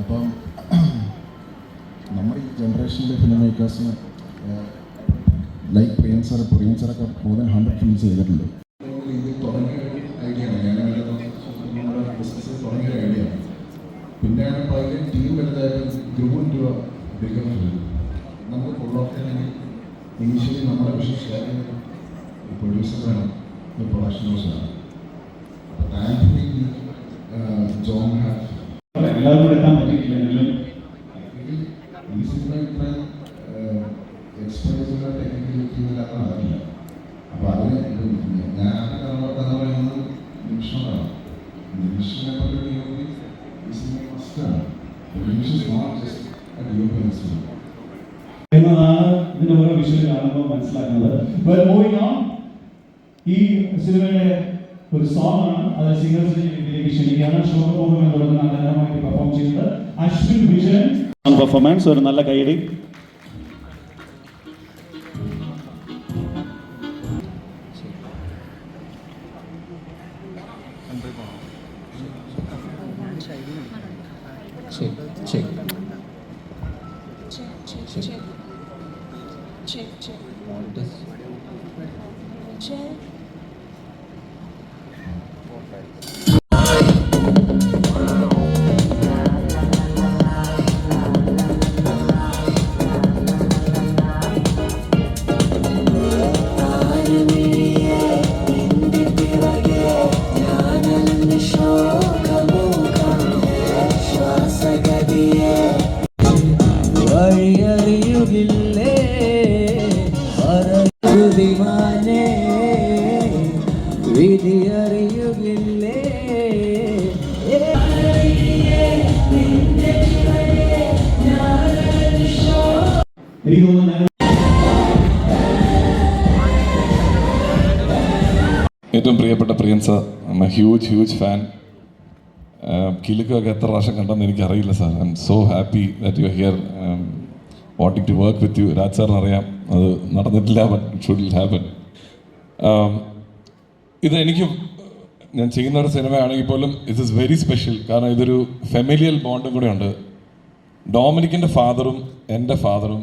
അപ്പം നമ്മുടെ ഈ ജനറേഷനിലെ ഫിലിം മേക്കേഴ്സിന് ലൈക്ക് പ്രിയൻ സാർ പ്രിയൻ സാറൊക്കെ മോർ ദാൻ ഹൺഡ്രഡ് ഫിലിംസ് ചെയ്തിട്ടുണ്ട്. പിന്നെയാണ് പതിനെ ടീം വലുതായിട്ട് ഗ്രൂപ്പ് ടു ബിഗർ ഫിലിം നമുക്ക് കൊള്ളാത്തല്ലെങ്കിൽ ഇനീഷ്യലി നമ്മുടെ വിഷയം ഷെയർ ചെയ്യുന്നത് പ്രൊഡ്യൂസറാണ് പ്രൊഡക്ഷൻ ഹൗസാണ് അപ്പോൾ താങ്ക്ഫുള്ളി ജോൺ ഹാവ് എല്ലാവരും ഇത്ര എക്സ്പെൻസീവ് ടെക്നിക്കൽ അറിയില്ല അപ്പോൾ അതിന് ഞാൻ ആദ്യം കഥ പറയുന്നത് നിമിഷമാണ് നിമിഷനെ പോലെ ഡി ഒ പി മസ്റ്റാണ് എന്നതാണ് ഇതിന്റെ ഓരോ വിഷയം കാണുമ്പോൾ മനസ്സിലാക്കുന്നത്. Moving on, ഈ സിനിമയുടെ ഒരു സോങ് ആണ്. അത് സിംഗേഴ്സിനെ ക്ഷണിക്കുകയാണ്. എന്ന് തുടങ്ങുന്ന പെർഫോമൻസ് ഒരു നല്ല കൈയടി check, വിധിയറിയുകില്ലേ എനിക്ക് തോന്നുന്നു ഏറ്റവും പ്രിയപ്പെട്ട Priyan sir I huge huge fan കിലുക്കൊക്കെ എത്ര പ്രാവശ്യം കണ്ടെന്ന് എനിക്കറിയില്ല sir. I am so happy that you here wanting to work with you Raj സാറിന് അറിയാം അത് നടന്നിട്ടില്ല ബട്ട് ഷുഡ് ഹാപ്പൻ ഇത് എനിക്ക് ഞാൻ ചെയ്യുന്ന ഒരു സിനിമയാണെങ്കിൽ പോലും ഇറ്റ് ഇസ് വെരി സ്പെഷ്യൽ കാരണം ഇതൊരു ഫെമിലിയൽ ബോണ്ടും കൂടെ ഉണ്ട്. ഡോമിനിക്കിന്റെ ഫാദറും എന്റെ ഫാദറും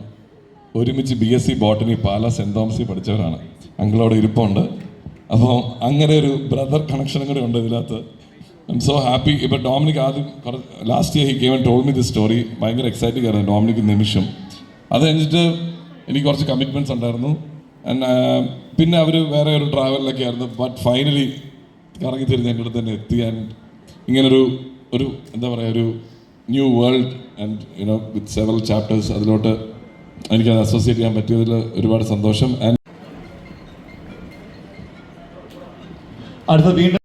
ഒരുമിച്ച് B S C botany Pala saint തോമസിൽ പഠിച്ചവരാണ്. അങ്കിളോട് ഇരിപ്പുണ്ട്. അപ്പോൾ അങ്ങനെ ഒരു ബ്രദർ കണക്ഷനും കൂടെ ഉണ്ട് ഇതിനകത്ത്. ഐ എം സോ ഹാപ്പി ഇപ്പോൾ ഡോമിനിക് ആദ്യം last year he came and told me the story ഭയങ്കര എക്സൈറ്റിംഗ് ആയിരുന്നു ഡോമിനിക് നിമിഷം. അത് കഴിഞ്ഞിട്ട് എനിക്ക് കുറച്ച് കമ്മിറ്റ്മെന്റ്സ് ഉണ്ടായിരുന്നു. പിന്നെ അവർ വേറെ ഒരു ട്രാവലിലൊക്കെ ആയിരുന്നു. ബട്ട് ഫൈനലി കറങ്ങി തിരിഞ്ഞ് എന്റെ അടുത്ത് തന്നെ എത്തി. ആൻഡ് ഇങ്ങനൊരു ഒരു എന്താ പറയുക ഒരു new world and you know with several chapters അതിലോട്ട് എനിക്കത് അസോസിയേറ്റ് ചെയ്യാൻ പറ്റിയതിൽ ഒരുപാട് സന്തോഷം. ആൻഡ് അടുത്ത വീണ്ടും